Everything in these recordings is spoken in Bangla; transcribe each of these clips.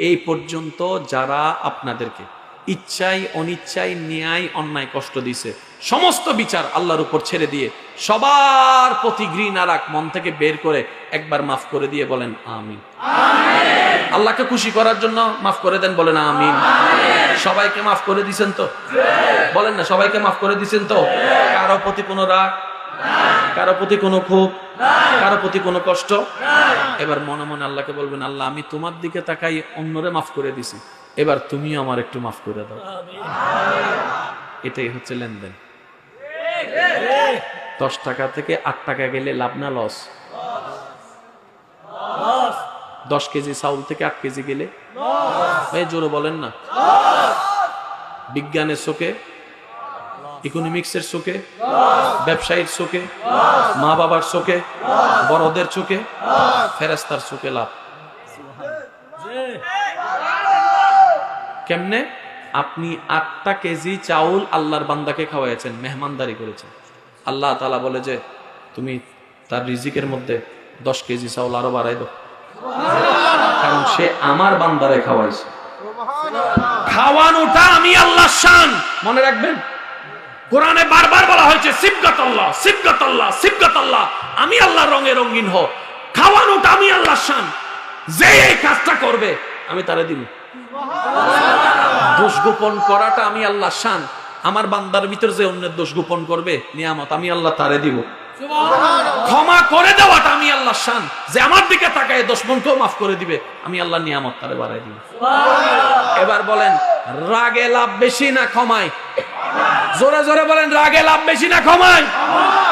এই পর্যন্ত যারা আপনাদেরকে ইচ্ছাই অনিচ্ছাই ন্যায় অন্যায় কষ্ট দিছে সমস্ত বিচার আল্লাহর উপর ছেড়ে দিয়ে সবার প্রতি ঘৃণা রাখ মন থেকে বের করে একবার মাফ করে দিয়ে বলেন আমিন। আল্লাহকে খুশি করার জন্য মাফ করে দেন বলেন আমিন। সবাইকে মাফ করে দিছেন তো? বলেন না সবাইকে মাফ করে দিছেন তো? কারও প্রতি কোনো রাগ? কারও প্রতি কোনো ক্ষোভ কারও প্রতি কোনো কষ্ট? এবার মনে মনে আল্লাহকে বলবেন আল্লাহ আমি তোমার দিকে তাকাই অন্যরে মাফ করে দিছি। এবার তুমিও আমার একটু মাফ করে দাও। এটাই হচ্ছে লেনদেন। দশ টাকা থেকে আট টাকা গেলে লাভ না লস? দশ কেজি চাউল থেকে আট কেজি গেলে? এই জোরে বলেন না। বিজ্ঞানের চোখে ইকোনমিক্সের চোখে ব্যবসায়ীর চোখে মা বাবার চোখে বড়দের চোখে ফেরেস্তার চোখে লাভ। কেমনে? আপনি আটটা কেজি চাউল আল্লাহর বান্দাকে খাওয়াইছেন মেহমানদারি করেছেন। আল্লাহ তালা বলে যে তুমি তার রিজিকের মধ্যে দশ কেজি চাউল আরও বাড়াই দো কারণ সে আমার বান্দারে খাওয়াইছে। খাওয়ানোটা আমি আল্লাহ শান। মনে রাখবেন? কোরআনে বারবার বলা হয়েছে সিবগত আল্লাহ সিবগত আল্লাহ সিবগত আল্লাহ। আমি আল্লাহ রঙে রঙিন হ খাওয়ানোটা আমি আল্লাহ শান। যে এই কাজটা করবে আমি তারে দিব। দোষ গোপন করাটা আমি আল্লাহ শান। আমার বান্দার ভিতর যে অন্যের দোষ গোপন করবে নিয়ামত আমি আল্লাহ তারে দিব। ক্ষমা করে দেওয়াটা আমি আল্লাহ শান। যে আমার দিকে তাকায় দোষ মনকেও মাফ করে দিবে আমি আল্লাহ নিয়ামত তারে বাড়াই দিব। এবার বলেন, রাগে লাভ বেশি না ক্ষমায় জোরে জোরে বলেন, রাগে লাভ বেশি না ক্ষমায়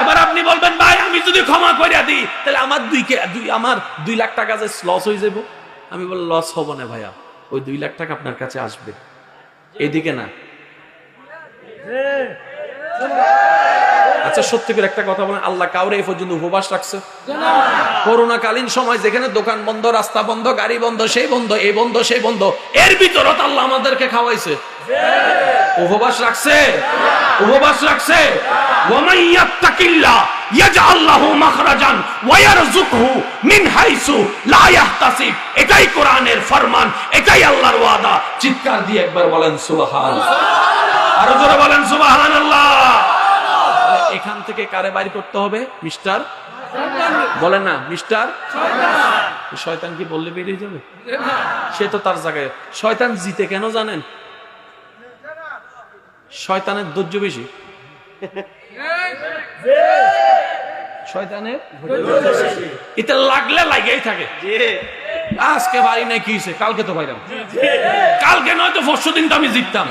এবার আপনি বলবেন, ভাই, আমি যদি ক্ষমা করে দিই, তাহলে আমার দুই দুই, আমার দুই লাখ টাকা যে লস হয়ে যাব আমি বল লস হব না ভাইয়া, ওই দুই লাখ টাকা আপনার কাছে আসবে। এদিকে না। আচ্ছা সত্যি করে একটা কথা বলেন, আল্লাহ কাউরে এই পর্যন্ত উপবাস রাখছে? করোনা কালীন সময় যেখানে দোকান বন্ধ, রাস্তা বন্ধ, গাড়ি বন্ধ, সেই বন্ধ, এই বন্ধ, সেই বন্ধ, এর ভিতরত আল্লাহ আমাদেরকে খাওয়াইছে। উপবাস রাখছে? উপবাস রাখছে? ওয়ামান ইয়াত্তাকিল্লাহ ইয়াজআল লাহু মাখরাজান ওয়া ইয়ারযুকহু হাইসু লা ইয়াহতাসিব। এটাই কোরআনের ফরমান, এটাই আল্লাহর ওয়াদা। চিৎকার দিয়ে একবার বলেন সুবহান। আরও জোরে বলেন সুবহানাল্লাহ। তাহলে এখান থেকে কারে বাড়ি করতে হবে? মিস্টার? বলেন না, মিস্টার? শয়তান কি বললে বেরিয়ে যাবে? সে তো তার জায়গায়। শয়তান জিতে কেন জানেন? শয়তানের ধৈর্য বেশি। শয়তানের লাগলে থাকে। আজকে বাড়ি নাই, কি কালকে তো পাইলাম। কালকে নয়তো পরশু দিন তো আমি জিততাম।